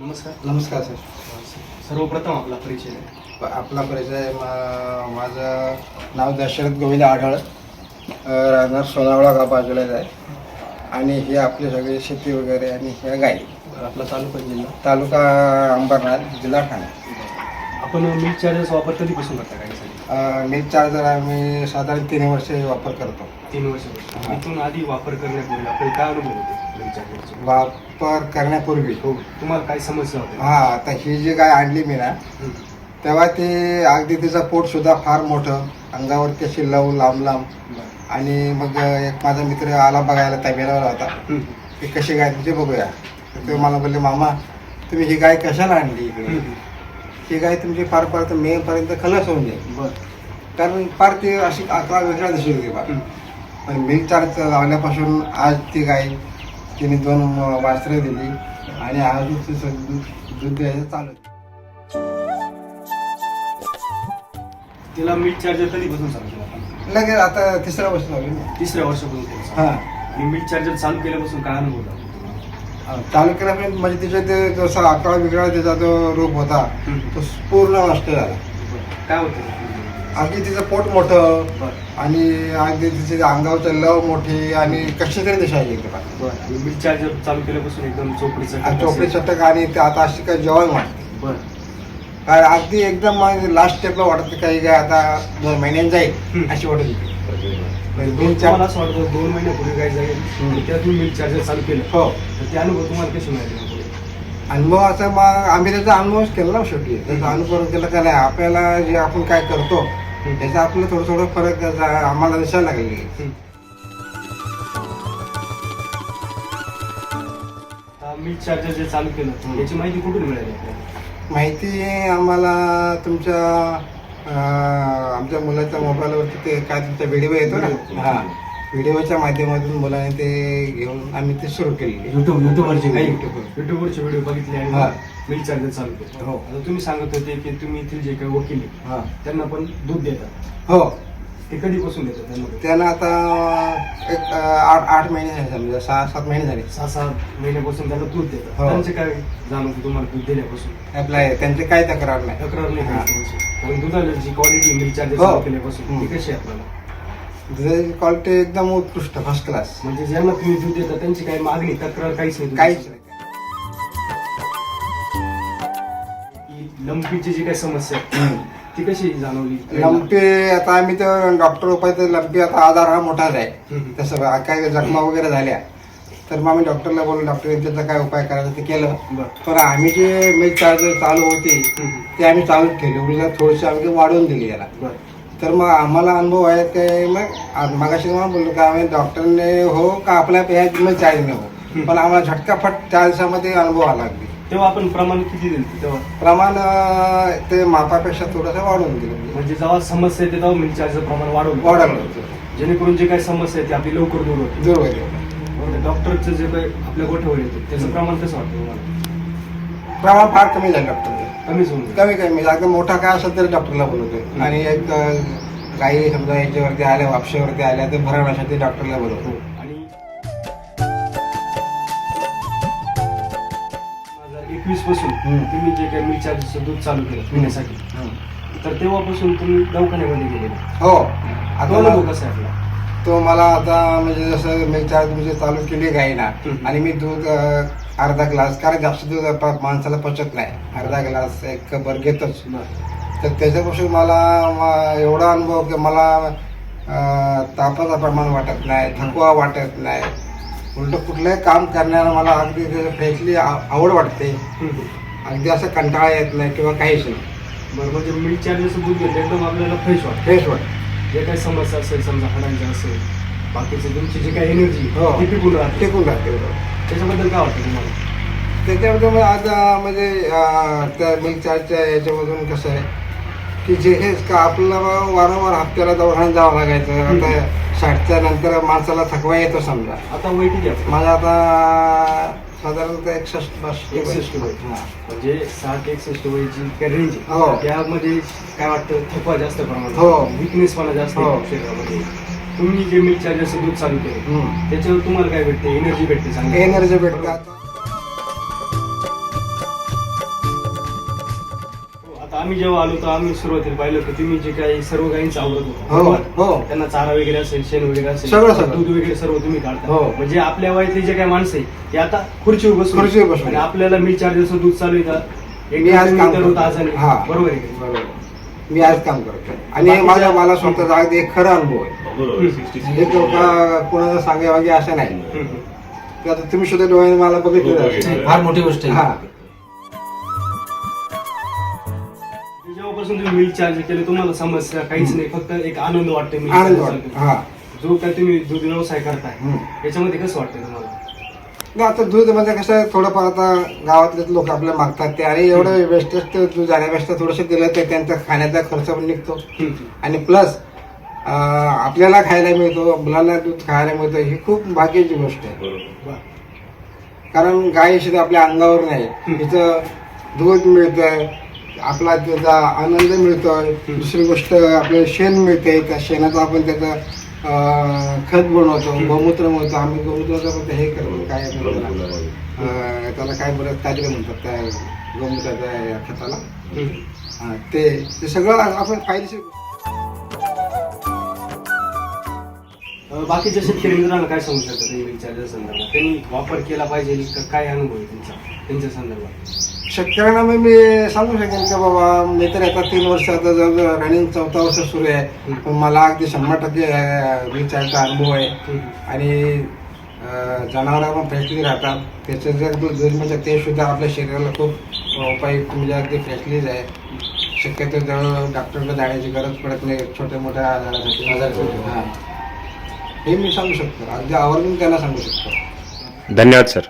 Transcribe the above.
नमस्कार. नमस्कार सर. सर्वप्रथम आपला परिचय द्या. आपला परिचय मा- माझं नाव दशरथ गोविंद आढळ. अ, राहणार सोनावळा गाव बाजूलाच आहे. आणि हे आपले सगळे शेती वगैरे आणि ह्या गाई. आपला तालुका जिल्हा? तालुका अंबरनाथ जिल्हा ठाणे. आपण मिल्क चार्जर्स वापर कधीपासून करता गाडीसाठी मिल्क चार्जर आम्ही साधारण तीन वर्ष वापर करतो. तीन हा. इथून आधी वापर करण्यापूर्वी आपले काय अनुभव होते वापर करण्यापूर्वी हो. तुम्हाला काय समस्या होत्या? हा आता ही जी गाय आणली मी ना. तेव्हा ते अगदी तिचं पोटसुद्धा फार मोठं. अंगावरती अशी लव लांब लांब. बरं. आणि मग एक माझा मित्र आला बघायला तबेलावर होता. की कशी गाय तुझे बघूया. तर ते मला बोलले मामा तुम्ही ही गाय कशाला आणली इकडे. ही गाय तुमची फार पर्यंत मे पर्यंत खलास होऊन जाईल कारण फार ती अशी अकरा वेगळ्या दिसत होती फार. पण मिल्क चार्ज लावल्यापासून आज ती गाय तिने दोन वासरे दिली आणि आज दूध दूध द्यायचं चालू. तिला मिल्क चार्जर कधीपासून चालू केलं आपण लगेच आता तिसऱ्या वर्ष ना. तिसऱ्या वर्षापासून चालू. हा मिल्क चार्जर चालू केल्यापासून काय अनुभव केल्यापर्यंत म्हणजे तिच्या ते जसा आकडा बिकडा त्याचा जो रूप होता. तो पूर्ण नष्ट झाला. काय होतं? अगदी तिचं पोट मोठं आणि अगदी तिचे अंगावचं लव मोठी आणि कशी तरी एकदम आणि मिल्क चार्जर चालू केल्यापासून एकदम चोपडी चटक आणि ते आता अशी काही जेवण वाटते काय अगदी एकदम लास्ट स्टेपला वाटत काही काय आता दोन महिन्यात जाईल. अशी वाटत होती म्हणजे दोन चार असं वाटतं दोन महिन्यापूर्वी काय जाईल हम्म. आणि त्यात तुम्ही मिल्क चार्जर चालू केलं हो तर ते अनुभव तुम्हाला कसे मिळाले मग? अनुभव असा मग आम्ही त्याचा अनुभवच केला ना शेवटी त्याचा अनुभव केला का नाही आपल्याला जे आपण काय करतो. त्याचा आपलं थोडं थोडं फरक त्याचा आम्हाला दिसायला लागले मिल्क चार्जर जे चालू केलं हम्म. याची माहिती कुठून मिळाली आपल्याला माहिती आम्हाला तुमच्या आमच्या मुलाच्या मोबाईलवरती ते काय तुमचा व्हिडिओ येतो ना? हा. व्हिडिओच्या माध्यमातून मुलाने ते घेऊन आम्ही ते सुरू केलेली युट्यूब युट्यूबवरचे युट्यूबवर. युट्यूबवरचे व्हिडिओ. बघितले आणि हा. मिल्क चार्जर चालू केलं. हो. आता तुम्ही सांगत होते की तुम्ही इथले जे काही वकील हा. त्यांना पण दूध देतात. हो. ते कधीपासून देतात त्यांना? त्यानं आता एक आठ आठ महिने झाले समजा सहा सात महिने झाले सहा सात महिन्यापासून त्यांना दूध देतात हो. त्यांचे काय जाणवतं तुम्हाला दूध दिल्यापासून आपल्या त्यांचे काही तक्रार नाही तक्रार नाही हा. करायची त्यांची. कारण दुधाला जी क्वालिटी मिल्क चार्जर हो. केल्यापासून हम्म. ती कशी आहे आपल्याला दुधाची क्वालिटी एकदम उत्कृष्ट फर्स्ट क्लास म्हणजे ज्यांना तुम्ही दूध देता त्यांची काही मागणी तक्रार काहीच नाही काहीच नाही लंपीची जी काही समस्या आहे, हम्म. ती कशी जाणवली लंपी आता आम्ही तर डॉक्टर उपाय तर लंपी आता आजार हा मोठाच आहे. तसं काय जखमा वगैरे झाल्या तर मग आम्ही डॉक्टरला बोललो डॉक्टर त्याचा काय उपाय करायचा ते केलं. पण आम्ही जे मिल्क चार्जर चालू होती. ते आम्ही चालूच ठेवली म्हणजे थोडीशी आम्ही वाढवून दिली याला. तर मग आम्हाला अनुभव आहे काय मग मगाशी मला बोललो का आम्ही डॉक्टरने हो का आपल्या ह्या मिल्क चार्जने हो. पण आम्हाला झटकाफट चार दिवसामध्ये अनुभव आला अगदी तेव्हा आपण प्रमाण किती दिलं तेव्हा? प्रमाण अं, ते मापापेक्षा थोडंसं वाढवून दिलं. म्हणजे जेव्हा समस्या येते तेव्हा मिल्क चार्जर प्रमाण वाढवलं वाढवलं जेणेकरून जे काही समस्या आहे ती आपली लवकर दूर होते दूर होते बरोबर. डॉक्टरचं जे काही आपल्या गोठ्यावर येते त्याचं प्रमाण कसं वाटतं तुम्हाला? प्रमाण फार कमी झालं डॉक्टर कमीच होऊन जातं. कमी कमी. अगदी मोठा काय असेल तरी डॉक्टरला बोलवतो आणि एक अं, काही समजा याच्यावरती आल्या वापशावरती आल्या तर भरवण्यासाठी डॉक्टरला बोलवतो एकवीसपासून. तुम्ही जे काही चार्जरचं दूध चालू केलं पिण्यासाठी तर तेव्हापासून तुम्ही दवाखान्यामध्ये गेले हो. आता अनुभव कसा आहे आपला? तो मला आता म्हणजे जसं मिल्क चार्ज म्हणजे चालू केली गाई ना. आणि मी दूध अर्धा ग्लास कारण जास्त दूध माणसाला पचत नाही. अर्धा ग्लास एक कपर घेतोच. तर त्याच्यापासून मला म- एवढा अनुभव की मला तापाचं प्रमाण वाटत नाही थकवा वाटत नाही. उलट कुठलंही काम करण्याला मला अगदी फ्रेशली आवड वाटते. अगदी असं कंटाळा येत नाही किंवा काहीच नाही. बरं म्हणजे मिल्क चार्जरचं दूध घेतलं एकदम आपल्याला फ्रेश वाटतं. फ्रेश वाटतं. जे काही समस्या असेल समजा हाडांची असेल बाकीचे तुमची जी काही एनर्जी हो. ती टिकून राहते टिकून राहते बरोबर. त्याच्याबद्दल काय वाटतं तुम्हाला? त्याच्यामध्ये मग आज अं, म्हणजे अं, त्या मिल्क चार्जच्या याच्यामधून कसं आहे? की जे हे का आपल्याला वारंवार हप्त्याला दवाखान्यात जावं लागायचं आता साठच्या नंतर माणसाला थकवा येतो समजा आता वय किती आहे? माझा आता साधारणतः एकसष्ट. एकसष्ट वय. म्हणजे साठ एकसष्ट वयाची काय रेंज हो. त्यामध्ये काय वाटतं थकवा जास्त प्रमाणात हो. विकनेस पण जास्त आहे हो. शरीरामध्ये तुम्ही जे मिल्क चार्जरचं दूध चालू केलं हम्म. त्याच्यावर तुम्हाला काय भेटते एनर्जी भेटते चांगली एनर्जी भेटतात आम्ही जेव्हा आलो तर आम्ही सुरुवातीला पाहिलं की तुम्ही जे काही सर्व गायींचं आवडत होतं हो? हो त्यांना चारा वगैरे असेल शेण वगैरे असेल सगळं, सगळं. दूध वगैरे सर्व तुम्ही काढता हो. म्हणजे आपल्या वयातले जे काही माणसं आहे ते आता खुर्चीवर बसून खुर्चीवर बसून. आणि आपल्याला मी चार दिवस दूध चालू आहे एक मी आज काम करतो. आज आणि हा. बरोबर आहे का? बरोबर मी आज काम करतो आणि बाकीच्या- माझा मला स्वतःचा अगदी एक खरा अनुभव आहे बरोबर सिक्स्टी हे का कोणाला असं नाही हम्म, हम्म. आता तुम्ही सुद्धा डोळ्याने मला हो, बघितलं. फार मोठी गोष्ट हा जेव्हापासून तुम्ही मिल्क चार्ज केले तुम्हाला समस्या काहीच नाही फक्त एक आनंद वाटतो आनंद charge वाटतो हा. जो काय तुम्ही दूध व्यवसाय करताय हम्म. याच्यामध्ये कसं वाटतं तुम्हाला नाही, आता दूध म्हणजे कसं आहे, थोडंफार आता गावातले लोक आपल्याला मागतात ते आणि एवढं वेस्टेज दूध जाण्यापेक्षा थोडंसं दिलं तर त्यांचा खाण्याचा खर्च पण निघतो. आणि प्लस आपल्याला खायला मिळतो मुलांना दूध खायला मिळतं ही खूप भाग्याची गोष्ट आहे बरोबर. कारण गाय शिवाय आपल्या अंगावर नाही. तिचं दूध मिळतं आपला त्याचा आनंद मिळतोय. दुसरी गोष्ट आपल्याला शेण मिळते त्या शेणाचं आपण त्याचं खत बनवतो गोमूत्र बनवतो आम्ही गोमूत्राचं पण हे करतो. काय त्याला? काय बरं काहीतरी म्हणतात त्या गोमूत्राच्या खताला. ते सगळं आपण फायदेशीर बाकीच्या शेतकरी मित्रांना काय सांगू शकता तुम्ही? milk charger संदर्भात. त्यांनी वापर केला पाहिजे काय अनुभव आहे त्यांचा त्यांच्या संदर्भात. शेतकऱ्यांना मी मी सांगू शकेन की बाबा मी तर आता तीन वर्ष आता जवळ रनिंग चौथा वर्ष सुरू आहे. पण मला अगदी शंभर टक्के विचारचा अनुभव आहे. आणि अं, जनावरं पण फ्रेशली राहतात. त्याचं जर दूध म्हणजे ते सुद्धा आपल्या शरीराला खूप उपयुक्त म्हणजे अगदी फ्रेशलीच आहे. शक्यतो जवळ डॉक्टरला जाण्याची गरज पडत नाही. छोट्या मोठ्या आजारासाठी. आजारासाठी. हां. हे मी सांगू शकतो. अगदी आवर्जून त्यांना सांगू शकतो. धन्यवाद सर.